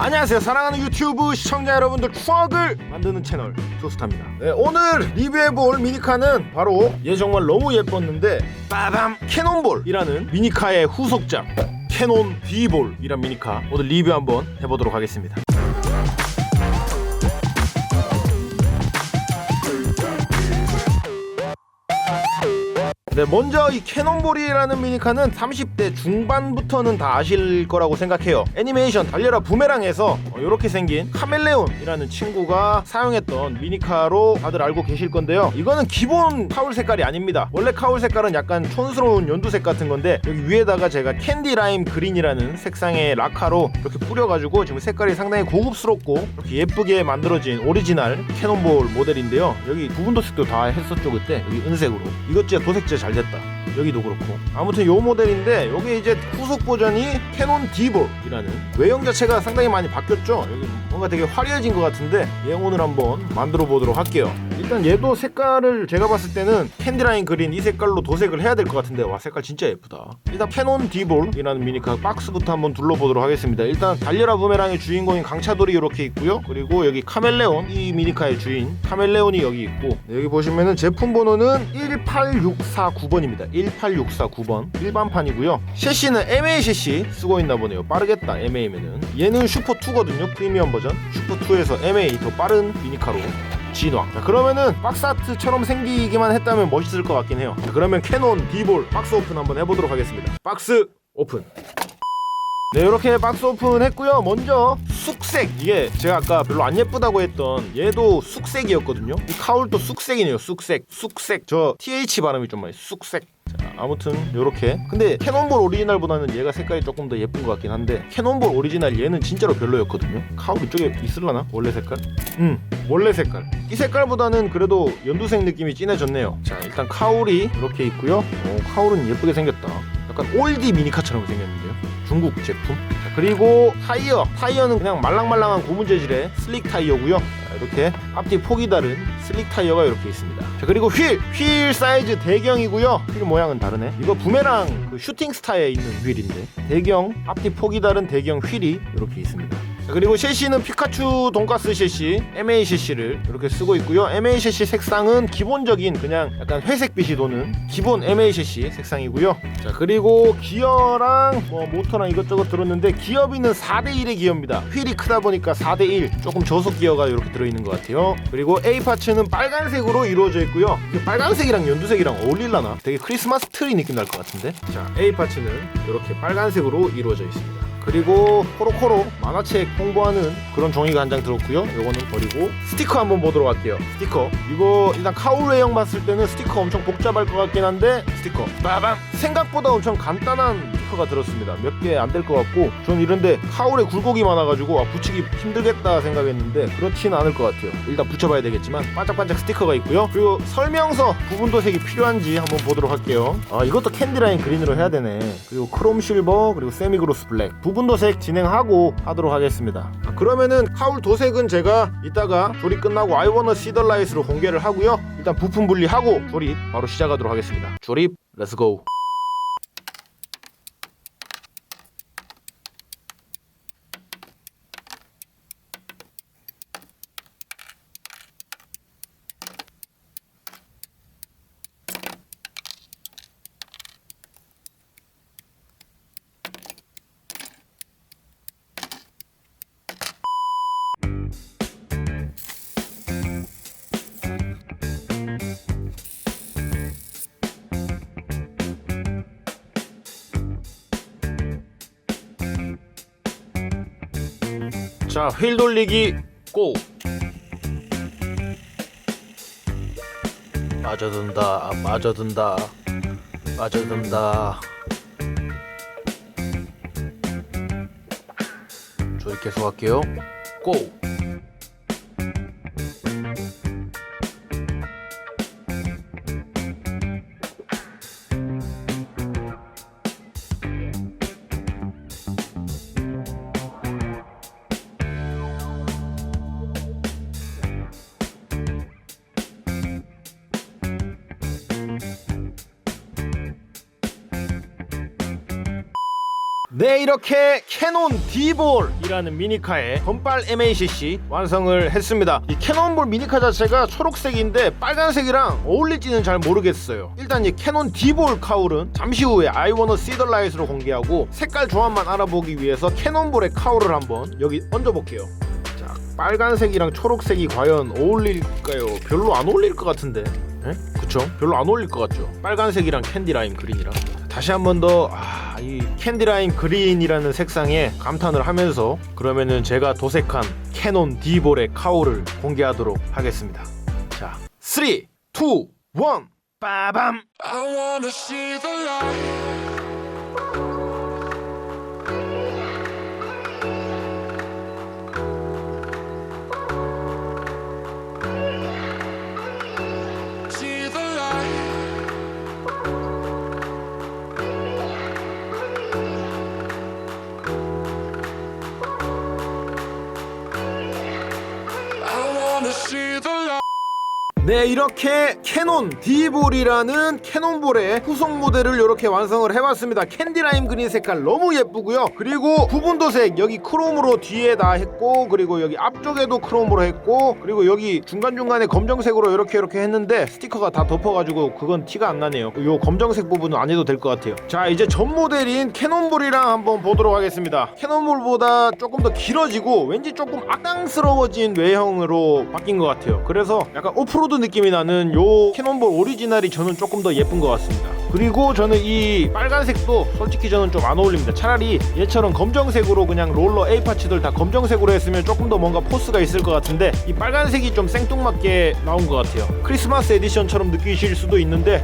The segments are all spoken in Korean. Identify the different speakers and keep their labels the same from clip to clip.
Speaker 1: 안녕하세요. 사랑하는 유튜브 시청자 여러분들 추억을 만드는 채널 조스타입니다. 네, 오늘 리뷰해볼 미니카는 바로 얘 정말 너무 예뻤는데 빠밤 캐논볼이라는 미니카의 후속작 캐논 D볼이란 미니카. 오늘 리뷰 한번 해보도록 하겠습니다 네, 먼저 이 캐논볼이라는 미니카는 30대 중반부터는 다 아실 거라고 생각해요. 애니메이션 달려라 부메랑에서 이렇게 생긴 카멜레온이라는 친구가 사용했던 미니카로 다들 알고 계실 건데요. 이거는 기본 카울 색깔이 아닙니다. 원래 카울 색깔은 약간 촌스러운 연두색 같은 건데 여기 위에다가 제가 캔디 라임 그린이라는 색상의 라카로 이렇게 뿌려가지고 지금 색깔이 상당히 고급스럽고 이렇게 예쁘게 만들어진 오리지널 캐논볼 모델인데요. 여기 부분 도색도 다 했었죠 그때 여기 은색으로. 이것 진짜 도색 진짜 잘 됐다. 여기도 그렇고. 아무튼 요 모델인데 여기 이제 후속 버전이 캐논 디볼이라는 외형 자체가 상당히 많이 바뀌었죠? 여기 뭔가 되게 화려해진 것 같은데 얘 오늘 한번 만들어 보도록 할게요 일단 얘도 색깔을 제가 봤을 때는 캔디라인 그린 이 색깔로 도색을 해야 될 것 같은데 와 색깔 진짜 예쁘다. 일단 캐논 디볼이라는 미니카 박스부터 한번 둘러보도록 하겠습니다. 일단 달려라 부메랑의 주인공인 강차돌이 이렇게 있고요. 그리고 여기 카멜레온 이 미니카의 주인 카멜레온이 여기 있고 여기 보시면은 제품 번호는 18649번입니다. 18649번 일반판이고요. 셰시는 MA 셰시 쓰고 있나 보네요. 빠르겠다 MA면은. 얘는 슈퍼2거든요 프리미엄 버전. 슈퍼2에서 MA 더 빠른 미니카로 진화. 자, 그러면은 박스 아트처럼 생기기만 했다면 멋있을 것 같긴 해요. 자, 그러면 캐논 디볼 박스 오픈 한번 해보도록 하겠습니다. 박스 오픈 네 이렇게 박스 오픈 했고요. 먼저 쑥색. 이게 제가 아까 별로 안 예쁘다고 했던 얘도 쑥색이었거든요. 이 카울도 쑥색이네요. 쑥색 쑥색. 저 TH 발음이 좀 많이 쑥색. 자, 아무튼 요렇게. 근데 캐논볼 오리지널보다는 얘가 색깔이 조금 더 예쁜 것 같긴 한데 캐논볼 오리지널 얘는 진짜로 별로였거든요. 카울 이쪽에 있을라나? 원래 색깔? 음 원래 색깔. 이 색깔보다는 그래도 연두색 느낌이 진해졌네요. 자 일단 카울이 이렇게 있고요. 오, 카울은 예쁘게 생겼다 약간 올디 미니카처럼 생겼는데요. 중국 제품. 자, 그리고 타이어. 타이어는 그냥 말랑말랑한 고무 재질의 슬릭 타이어고요. 자, 이렇게 앞뒤 폭이 다른 슬릭 타이어가 이렇게 있습니다. 자 그리고 휠! 휠 사이즈 대경이고요. 휠 모양은 다르네. 이거 부메랑 그 슈팅 스타에 있는 휠인데 대경 앞뒤 폭이 다른 대경 휠이 이렇게 있습니다. 자, 그리고 셰시는 피카츄 돈가스 셰시 MA 셰시를 이렇게 쓰고 있고요. MA 셰시 색상은 기본적인 그냥 약간 회색빛이 도는 기본 MA 셰시 색상이고요. 자 그리고 기어랑 뭐 모터랑 이것저것 들었는데 기어비는 4대1의 기어입니다. 휠이 크다 보니까 4대1 조금 저속 기어가 이렇게 들어있는 것 같아요. 그리고 A 파츠는 빨간색으로 이루어져 있고요. 빨간색이랑 연두색이랑 어울릴라나? 되게 크리스마스 트리 느낌 날 것 같은데? 자 A 파츠는 이렇게 빨간색으로 이루어져 있습니다 그리고 코로코로 만화책 홍보하는 그런 종이가 한 장 들었고요. 요거는 버리고 스티커 한번 보도록 할게요. 스티커 이거 일단 카울 외형 봤을 때는 스티커 엄청 복잡할 것 같긴 한데 스티커 빠밤 생각보다 엄청 간단한 스티커가 들었습니다. 몇 개 안 될 것 같고 전 이런데 카울에 굴곡이 많아가지고 아, 붙이기 힘들겠다 생각했는데 그렇지는 않을 것 같아요. 일단 붙여봐야 되겠지만 반짝반짝 스티커가 있고요. 그리고 설명서 부분 도색이 필요한지 한번 보도록 할게요. 아 이것도 캔디라인 그린으로 해야 되네. 그리고 크롬 실버 그리고 세미그로스 블랙 부분 도색 진행하고 하도록 하겠습니다. 아, 그러면은 카울 도색은 제가 이따가 조립 끝나고 아이워너 시더라이트로 공개를 하고요. 일단 부품 분리하고 조립 바로 시작하도록 하겠습니다. 조립 렛츠고. 자, 휠 돌리기 고. 빠져든다, 빠져든다, 빠져든다. 조립 계속 할게요. 고. 네 이렇게 캐논 D볼이라는 미니카의 건빨 MACC 완성을 했습니다 이 캐논볼 미니카 자체가 초록색인데 빨간색이랑 어울릴지는 잘 모르겠어요 일단 이 캐논 D볼 카울은 잠시 후에 I wanna see the light으로 공개하고 색깔 조합만 알아보기 위해서 캐논볼의 카울을 한번 여기 얹어볼게요 자 빨간색이랑 초록색이 과연 어울릴까요? 별로 안 어울릴 것 같은데 에? 그쵸? 별로 안 어울릴 것 같죠? 빨간색이랑 캔디라임 그린이랑 다시 한번더 아, 이 캔디라임 그린이라는 색상에 감탄을 하면서 그러면은 제가 도색한 캐논 D볼의 카울을 공개하도록 하겠습니다. 자, 3, 2, 1, 빠밤!
Speaker 2: Wanna see the.
Speaker 1: 네, 이렇게 캐논 D볼이라는 캐논볼의 후속 모델을 이렇게 완성을 해봤습니다. 캔디라임 그린 색깔 너무 예쁘고요. 그리고 부분 도색 여기 크롬으로 뒤에 다 했고 그리고 여기 앞쪽에도 크롬으로 했고 그리고 여기 중간중간에 검정색으로 이렇게 이렇게 했는데 스티커가 다 덮어가지고 그건 티가 안 나네요. 요 검정색 부분은 안 해도 될 것 같아요. 자, 이제 전 모델인 캐논볼이랑 한번 보도록 하겠습니다. 캐논볼보다 조금 더 길어지고 왠지 조금 악당스러워진 외형으로 바뀐 것 같아요. 그래서 약간 오프로드 느낌이 나는 요 캐논볼 오리지널이 저는 조금 더 예쁜 것 같습니다. 그리고 저는 이 빨간색도 솔직히 저는 좀 안 어울립니다. 차라리 얘처럼 검정색으로 그냥 롤러 A 파츠들 다 검정색으로 했으면 조금 더 뭔가 포스가 있을 것 같은데 이 빨간색이 좀 생뚱맞게 나온 것 같아요. 크리스마스 에디션처럼 느끼실 수도 있는데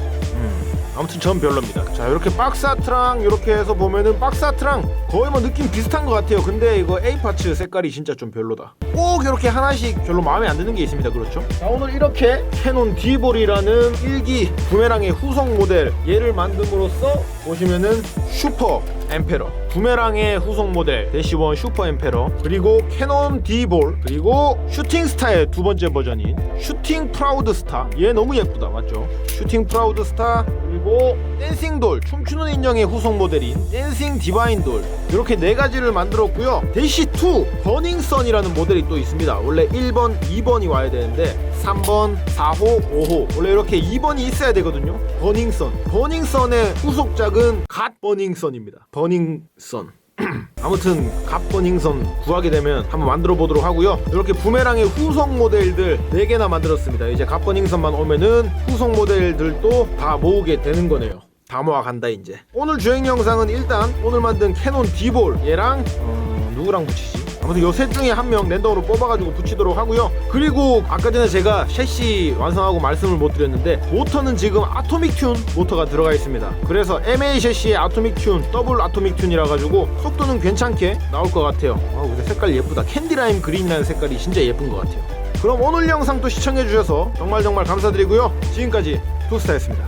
Speaker 1: 아무튼 전 별로입니다. 자 이렇게 박스 아트랑 이렇게 해서 보면은 박스 아트랑 거의 뭐 느낌 비슷한 것 같아요. 근데 이거 A 파츠 색깔이 진짜 좀 별로다. 꼭 이렇게 하나씩 별로 마음에 안 드는 게 있습니다. 그렇죠? 자 오늘 이렇게 캐논 D볼이라는 1기 부메랑의 후속 모델 얘를 만듦으로써 보시면은 슈퍼 엠페러 부메랑의 후속 모델 대시원 슈퍼 엠페러 그리고 캐논 D볼 그리고 슈팅 스타의 두 번째 버전인 슈팅 프라우드 스타 얘 너무 예쁘다 맞죠? 슈팅 프라우드 스타 그리고 댄싱 돌 춤추는 인형의 후속 모델인 댄싱 디바인 돌. 이렇게 네 가지를 만들었고요. 대시 2 버닝 선이라는 모델이 또 있습니다. 원래 1번 2번이 와야 되는데 3번 4호 5호. 원래 이렇게 2번이 있어야 되거든요. 버닝선. 버닝선의 후속작은 갓 버닝선입니다. 버닝선 아무튼 갓버닝선 구하게 되면 한번 만들어 보도록 하고요. 이렇게 부메랑의 후속 모델들 4개나 만들었습니다. 이제 갓버닝선만 오면은 후속 모델들도 다 모으게 되는 거네요. 다 모아간다 이제. 오늘 주행 영상은 일단 오늘 만든 캐논 D볼 얘랑 어, 누구랑 붙이지? 아무튼 요 셋 중에 한 명 랜덤으로 뽑아가지고 붙이도록 하고요. 그리고 아까 전에 제가 셰시 완성하고 말씀을 못 드렸는데 모터는 지금 아토믹 튠 모터가 들어가 있습니다. 그래서 MA 셰시의 아토믹 튠, 더블 아토믹 튠이라 가지고 속도는 괜찮게 나올 것 같아요. 아, 근데 색깔 예쁘다. 캔디라임 그린이라는 색깔이 진짜 예쁜 것 같아요. 그럼 오늘 영상도 시청해주셔서 정말 정말 감사드리고요. 지금까지 투스타였습니다.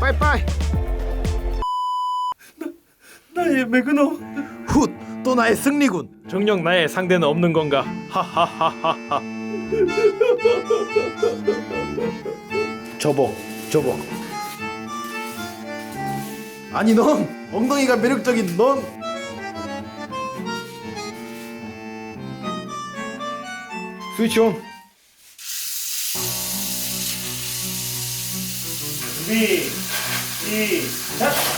Speaker 1: 빠이빠이.
Speaker 3: 나의 매그너
Speaker 1: 훗! 또 나의 승리군. 정녕 나의 상대는 없는 건가? 하하하하하. 접어, 접어. 아니 넌 엉덩이가 매력적인 넌. 스위치 온.
Speaker 3: 준비 시작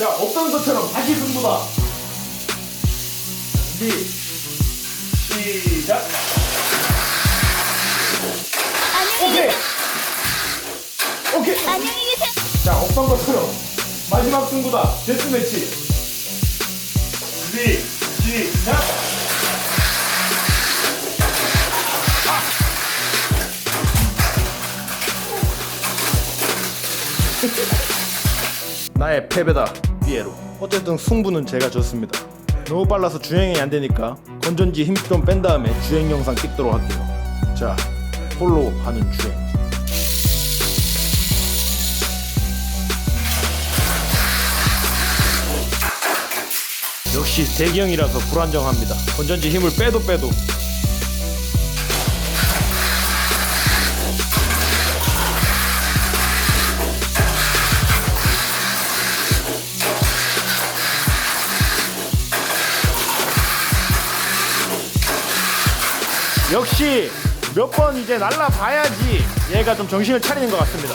Speaker 1: 자, 없던 것처럼 다시 승부다.
Speaker 3: 준비 시작
Speaker 1: 오케이. 오케이.
Speaker 4: 안녕히 계세요.
Speaker 1: 자, 없던 것처럼 마지막 승부다. 데스 매치.
Speaker 3: 준비 시작
Speaker 1: 나의 패배다 피에로. 어쨌든 승부는 제가 졌습니다. 너무 빨라서 주행이 안 되니까 건전지 힘 좀 뺀 다음에 주행 영상 찍도록 할게요. 자 홀로 하는 주행. 역시 대기형이라서 불안정합니다. 건전지 힘을 빼도 빼도 역시 몇 번 이제 날라봐야지 얘가 좀 정신을 차리는 것 같습니다.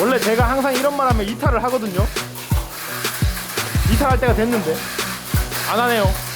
Speaker 1: 원래 제가 항상 이런 말 하면 이탈을 하거든요. 이탈할 때가 됐는데 안 하네요.